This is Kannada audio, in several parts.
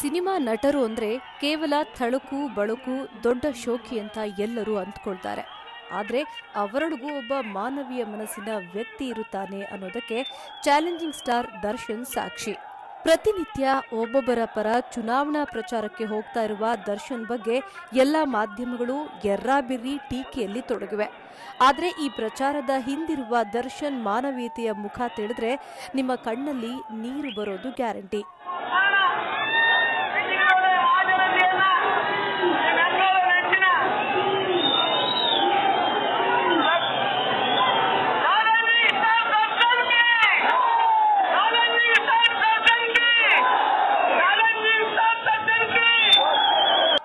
ಸಿನಿಮಾ ನಟರು ಅಂದ್ರೆ ಕೇವಲ ಥಳಕು, ಬಳುಕು, ದೊಡ್ಡ ಶೋಕಿ ಅಂತ ಎಲ್ಲರೂ ಅಂದ್ಕೊಳ್ತಾರೆ ಆದರೆ ಅವರೊಳಗೂ ಒಬ್ಬ ಮಾನವೀಯ ಮನಸ್ಸಿನ ವ್ಯಕ್ತಿ ಇರುತ್ತಾನೆ ಅನ್ನೋದಕ್ಕೆ ಚಾಲೆಂಜಿಂಗ್ ಸ್ಟಾರ್ ದರ್ಶನ್ ಸಾಕ್ಷಿ. ಪ್ರತಿನಿತ್ಯ ಒಬ್ಬೊಬ್ಬರ ಪರ ಚುನಾವಣಾ ಪ್ರಚಾರಕ್ಕೆ ಹೋಗ್ತಾ ಇರುವ ದರ್ಶನ್ ಬಗ್ಗೆ ಎಲ್ಲ ಮಾಧ್ಯಮಗಳು ಎರ್ರಾಬಿರ್ರಿ ಟೀಕೆಯಲ್ಲಿ ತೊಡಗಿವೆ. ಆದರೆ ಈ ಪ್ರಚಾರದ ಹಿಂದಿರುವ ದರ್ಶನ್ ಮಾನವೀಯತೆಯ ಮುಖ ತಿಳಿದ್ರೆ ನಿಮ್ಮ ಕಣ್ಣಲ್ಲಿ ನೀರು ಬರೋದು ಗ್ಯಾರಂಟಿ.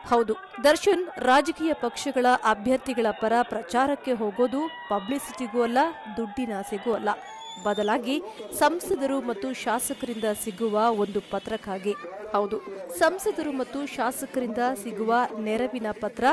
ಹೌದು ದರ್ಶನ್ ರಾಜಕೀಯ ಪಕ್ಷಗಳ ಅಭ್ಯರ್ಥಿಗಳ ಪರ ಪ್ರಚಾರಕ್ಕೆ ಹೋಗೋದು ಪಬ್ಲಿಸಿಟಿಗೂ ಅಲ್ಲ ದುಡ್ಡಿನಾಸೆಗೂ ಅಲ್ಲ. ಬದಲಾಗಿ ಸಂಸದರು ಮತ್ತು ಶಾಸಕರಿಂದ ಸಿಗುವ ಒಂದು ಪತ್ರಕ್ಕಾಗಿ. ಹೌದು. ಸಂಸದರು ಮತ್ತು ಶಾಸಕರಿಂದ ಸಿಗುವ ನೆರವಿನ ಪತ್ರ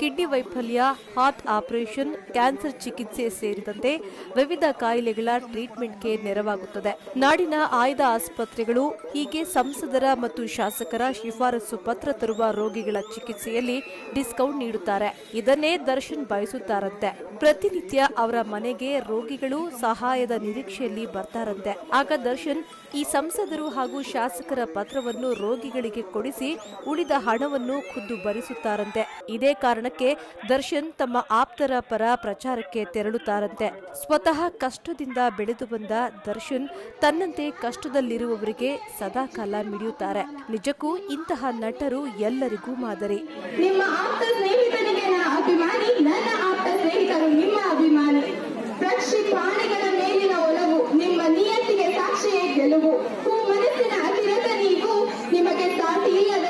ಕಿಡ್ನಿ ವೈಫಲ್ಯ ಹಾರ್ಟ್ ಆಪರೇಷನ್ ಕ್ಯಾನ್ಸರ್ ಚಿಕಿತ್ಸೆ ಸೇರಿದಂತೆ ವಿವಿಧ ಕಾಯಿಲೆಗಳ ಟ್ರೀಟ್ಮೆಂಟ್ಗೆ ನೆರವಾಗುತ್ತದೆ. ನಾಡಿನ ಆಯ್ದ ಆಸ್ಪತ್ರೆಗಳು ಹೀಗೆ ಸಂಸದರ ಮತ್ತು ಶಾಸಕರ ಶಿಫಾರಸು ಪತ್ರ ತರುವ ರೋಗಿಗಳ ಚಿಕಿತ್ಸೆಯಲ್ಲಿ ಡಿಸ್ಕೌಂಟ್ ನೀಡುತ್ತಾರೆ. ಇದನ್ನೇ ದರ್ಶನ್ ಬಯಸುತ್ತಾರಂತೆ. ಪ್ರತಿನಿತ್ಯ ಅವರ ಮನೆಗೆ ರೋಗಿಗಳು ಸಹಾಯದ ನಿರೀಕ್ಷೆಯಲ್ಲಿ ಬರ್ತಾರಂತೆ. ಆಗ ದರ್ಶನ್ ಈ ಸಂಸದರು ಹಾಗೂ ಶಾಸಕರ ಪತ್ರವನ್ನು ರೋಗಿಗಳಿಗೆ ಕೊಡಿಸಿ ಉಳಿದ ಹಣವನ್ನು ಖುದ್ದು ಭರಿಸುತ್ತಾರಂತೆ. ಇದೇ ಕಾರಣಕ್ಕೆ ದರ್ಶನ್ ತಮ್ಮ ಆಪ್ತರ ಪರ ಪ್ರಚಾರಕ್ಕೆ ತೆರಳುತ್ತಾರಂತೆ. ಸ್ವತಃ ಕಷ್ಟದಿಂದ ಬೆಳೆದು ಬಂದ ದರ್ಶನ್ ತನ್ನಂತೆ ಕಷ್ಟದಲ್ಲಿರುವವರಿಗೆ ಸದಾಕಾಲ ಮಿಡಿಯುತ್ತಾರೆ. ನಿಜಕ್ಕೂ ಇಂತಹ ನಟರು ಎಲ್ಲರಿಗೂ ಮಾದರಿ. ನಿಮ್ಮ ಆಪ್ತ ಸ್ನೇಹಿತನಿಗೆ ಅಭಿಮಾನಿ. ನನ್ನ ಆಪ್ತ ಸ್ನೇಹಿತರು ನಿಲುವು ಮನಸ್ಸಿನ ಹತ್ತಿರದ ನೀವು ನಿಮಗೆ ಸಾಧ್ಯ ಇಲ್ಲದ